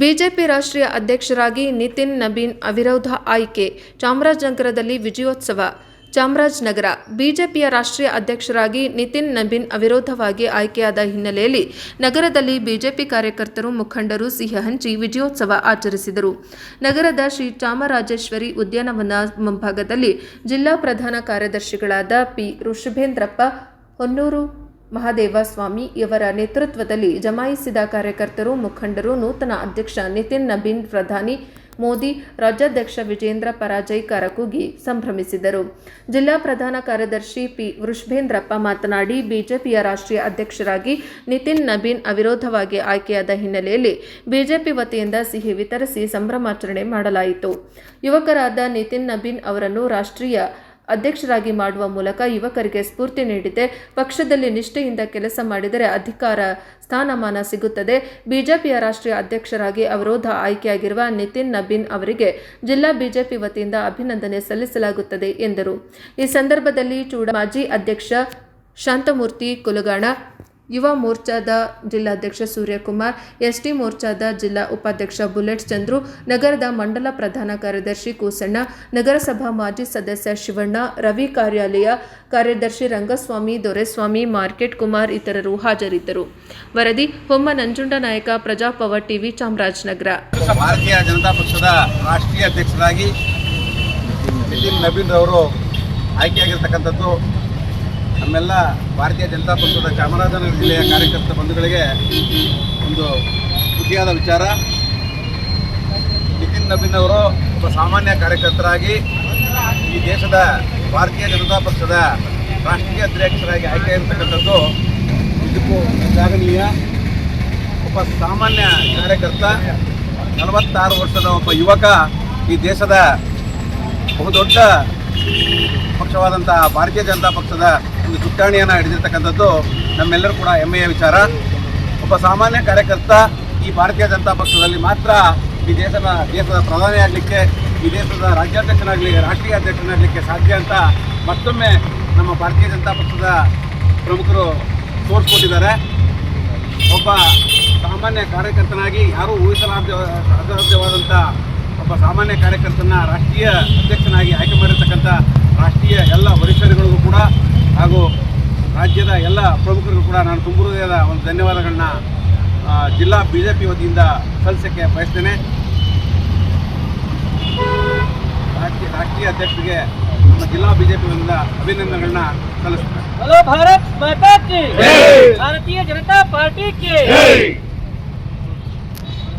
BJP ರಾಷ್ಟ್ರೀಯ ಅಧ್ಯಕ್ಷರಾಗಿ ನಿತಿನ್ ನಬೀನ್ ಅವಿರೋಧ ಆಯ್ಕೆ, ಚಾಮರಾಜನಗರದಲ್ಲಿ ವಿಜಯೋತ್ಸವ, ಚಾಮರಾಜನಗರ ಬಿಜೆಪಿಯ ರಾಷ್ಟ್ರೀಯ ಅಧ್ಯಕ್ಷರಾಗಿ ನಿತಿನ್ ನಬೀನ್ ಅವಿರೋಧವಾಗಿ ಆಯ್ಕೆಯಾದ ಹಿನ್ನೆಲೆಯಲ್ಲಿ ನಗರದಲ್ಲಿ ಬಿಜೆಪಿ ಕಾರ್ಯಕರ್ತರು ಮುಖಂಡರು ಸಿಹಿ ಹಂಚಿ ವಿಜಯೋತ್ಸವ ಆಚರಿಸಿದರು. ನಗರದ ಶ್ರೀ ಚಾಮರಾಜೇಶ್ವರಿ ಉದ್ಯಾನವನ ಮುಂಭಾಗದಲ್ಲಿ ಜಿಲ್ಲಾ ಪ್ರಧಾನ ಕಾರ್ಯದರ್ಶಿಗಳಾದ ಪಿ ಋಷಭೇಂದ್ರಪ್ಪ ಹೊನ್ನೂರು ಮಹಾದೇವ ಸ್ವಾಮಿ ಇವರ ನೇತೃತ್ವದಲ್ಲಿ ಜಮಾಯಿಸಿದ ಕಾರ್ಯಕರ್ತರು, ಮುಖಂಡರು, ನೂತನ ಅಧ್ಯಕ್ಷ ನಿತಿನ್ ನಬೀನ್, ಪ್ರಧಾನಿ ಮೋದಿ, ರಾಜ್ಯಾಧ್ಯಕ್ಷ ವಿಜೇಂದ್ರ ಪರಾಜಯ್ ಕಾರಕುಗಿ ಸಂಭ್ರಮಿಸಿದರು. ಜಿಲ್ಲಾ ಪ್ರಧಾನ ಕಾರ್ಯದರ್ಶಿ ಪಿ ವೃಷಭೇಂದ್ರಪ್ಪ ಮಾತನಾಡಿ, ಬಿಜೆಪಿಯ ರಾಷ್ಟ್ರೀಯ ಅಧ್ಯಕ್ಷರಾಗಿ ನಿತಿನ್ ನಬೀನ್ ಅವಿರೋಧವಾಗಿ ಆಯ್ಕೆಯಾದ ಹಿನ್ನೆಲೆಯಲ್ಲಿ ಬಿಜೆಪಿ ವತಿಯಿಂದ ಸಿಹಿ ವಿತರಿಸಿ ಸಂಭ್ರಮಾಚರಣೆ ಮಾಡಲಾಯಿತು. ಯುವಕರಾದ ನಿತಿನ್ ನಬೀನ್ ಅವರನ್ನು ರಾಷ್ಟ್ರೀಯ ಅಧ್ಯಕ್ಷರಾಗಿ ಮಾಡುವ ಮೂಲಕ ಯುವಕರಿಗೆ ಸ್ಫೂರ್ತಿ ನೀಡಿದೆ. ಪಕ್ಷದಲ್ಲಿ ನಿಷ್ಠೆಯಿಂದ ಕೆಲಸ ಮಾಡಿದರೆ ಅಧಿಕಾರ, ಸ್ಥಾನಮಾನ ಸಿಗುತ್ತದೆ. ಬಿಜೆಪಿಯ ರಾಷ್ಟ್ರೀಯ ಅಧ್ಯಕ್ಷರಾಗಿ ಅವರೋಧ ಆಯ್ಕೆಯಾಗಿರುವ ನಿತಿನ್ ನಬೀನ್ ಅವರಿಗೆ ಜಿಲ್ಲಾ ಬಿಜೆಪಿ ವತಿಯಿಂದ ಅಭಿನಂದನೆ ಸಲ್ಲಿಸಲಾಗುತ್ತದೆ ಎಂದರು. ಈ ಸಂದರ್ಭದಲ್ಲಿ ಚೂಡ ಮಾಜಿ ಅಧ್ಯಕ್ಷ ಶಾಂತಮೂರ್ತಿ ಕುಲಗಾಣ ಯುವ ಮೋರ್ಚಾದ ಜಿಲ್ಲಾಧ್ಯಕ್ಷ ಸೂರ್ಯಕುಮಾರ್ ಎಸ್ಟಿ ಮೋರ್ಚಾದ ಜಿಲ್ಲಾ ಉಪಾಧ್ಯಕ್ಷ ಬುಲೆಟ್ ಚಂದ್ರು, ನಗರದ ಮಂಡಲ ಪ್ರಧಾನ ಕಾರ್ಯದರ್ಶಿ ಕೂಸಣ್ಣ, ನಗರಸಭಾ ಮಾಜಿ ಸದಸ್ಯ ಶಿವಣ್ಣ, ರವಿ ಕಾರ್ಯಾಲಯ ಕಾರ್ಯದರ್ಶಿ ರಂಗಸ್ವಾಮಿ, ದೊರೆಸ್ವಾಮಿ, ಮಾರ್ಕೆಟ್ ಕುಮಾರ್ ಇತರರು ಹಾಜರಿದ್ದರು. ವರದಿ, ಹೊಮ್ಮ ನಂಜುಂಡ ನಾಯಕ ಪ್ರಜಾಪವರ್ ಟಿವಿ ಚಾಮರಾಜನಗರ. ಭಾರತೀಯ ಜನತಾ ಪಕ್ಷದ ರಾಷ್ಟ್ರೀಯ ಅಧ್ಯಕ್ಷರಾಗಿ ನವೀನ್ ಅವರು ಆಯ್ಕೆಯಾಗಿರ್ತಕ್ಕಂಥದ್ದು ನಮ್ಮೆಲ್ಲ ಭಾರತೀಯ ಜನತಾ ಪಕ್ಷದ ಚಾಮರಾಜನಗರ ಜಿಲ್ಲೆಯ ಕಾರ್ಯಕರ್ತ ಬಂಧುಗಳಿಗೆ ಒಂದು ಖುಷಿಯಾದ ವಿಚಾರ. ನಿತಿನ್ ನಬೀನ್ ಅವರು ಒಬ್ಬ ಸಾಮಾನ್ಯ ಕಾರ್ಯಕರ್ತರಾಗಿ ಈ ದೇಶದ ಭಾರತೀಯ ಜನತಾ ಪಕ್ಷದ ರಾಷ್ಟ್ರೀಯ ಅಧ್ಯಕ್ಷರಾಗಿ ಆಯ್ಕೆಯಾಗಿರ್ತಕ್ಕಂಥದ್ದು ಇದಕ್ಕೂ ಶ್ಲಾಘನೀಯ. ಒಬ್ಬ ಸಾಮಾನ್ಯ ಕಾರ್ಯಕರ್ತ, ನಲವತ್ತಾರು ವರ್ಷದ ಒಬ್ಬ ಯುವಕ ಈ ದೇಶದ ಬಹುದೊಡ್ಡ ಪಕ್ಷವಾದಂಥ ಭಾರತೀಯ ಜನತಾ ಪಕ್ಷದ ಒಂದು ಚುಟ್ಟಾಣಿಯನ್ನು ಹಿಡಿದಿರ್ತಕ್ಕಂಥದ್ದು ನಮ್ಮೆಲ್ಲರೂ ಕೂಡ ಹೆಮ್ಮೆಯ ವಿಚಾರ. ಒಬ್ಬ ಸಾಮಾನ್ಯ ಕಾರ್ಯಕರ್ತ ಈ ಭಾರತೀಯ ಜನತಾ ಪಕ್ಷದಲ್ಲಿ ಮಾತ್ರ ಈ ದೇಶದ ದೇಶದ ಪ್ರಧಾನಿ ಆಗಲಿಕ್ಕೆ, ಈ ದೇಶದ ರಾಜ್ಯಾಧ್ಯಕ್ಷನಾಗಲಿ, ರಾಷ್ಟ್ರೀಯ ಅಧ್ಯಕ್ಷನಾಗಲಿಕ್ಕೆ ಸಾಧ್ಯ ಅಂತ ಮತ್ತೊಮ್ಮೆ ನಮ್ಮ ಭಾರತೀಯ ಜನತಾ ಪಕ್ಷದ ಪ್ರಮುಖರು ತೋರಿಸ್ಕೊಟ್ಟಿದ್ದಾರೆ ಒಬ್ಬ ಸಾಮಾನ್ಯ ಕಾರ್ಯಕರ್ತನಾಗಿ ಯಾರೂ ಊಹಿಸಲಾರ್ದ ಒಬ್ಬ ಸಾಮಾನ್ಯ ಕಾರ್ಯಕರ್ತನ ರಾಷ್ಟ್ರೀಯ ಅಧ್ಯಕ್ಷನಾಗಿ ಆಯ್ಕೆ ಮಾಡಿರ್ತಕ್ಕಂಥ ರಾಷ್ಟ್ರೀಯ ಎಲ್ಲ ವರಿಷ್ಠರುಗಳಿಗೂ ಕೂಡ ಎಲ್ಲ ಪ್ರಮುಖರಿಗೂ ಕೂಡ ನಾನು ತುಂಬ ಹೃದಯದ ಒಂದು ಧನ್ಯವಾದಗಳನ್ನ ಜಿಲ್ಲಾ ಬಿ ಜೆ ಪಿ ವತಿಯಿಂದ ಸಲ್ಲಿಸೋಕ್ಕೆ ಬಯಸ್ತೇನೆ. ರಾಷ್ಟ್ರೀಯ ರಾಷ್ಟ್ರೀಯ ಅಧ್ಯಕ್ಷರಿಗೆ ನಮ್ಮ ಜಿಲ್ಲಾ ಬಿ ಜೆ ಪಿ ವತಿಯಿಂದ ಅಭಿನಂದನೆಗಳನ್ನ ಸಲ್ಲಿಸ್ತೇನೆ. ಭಾರತೀಯ ಜನತಾ ಪಾರ್ಟಿ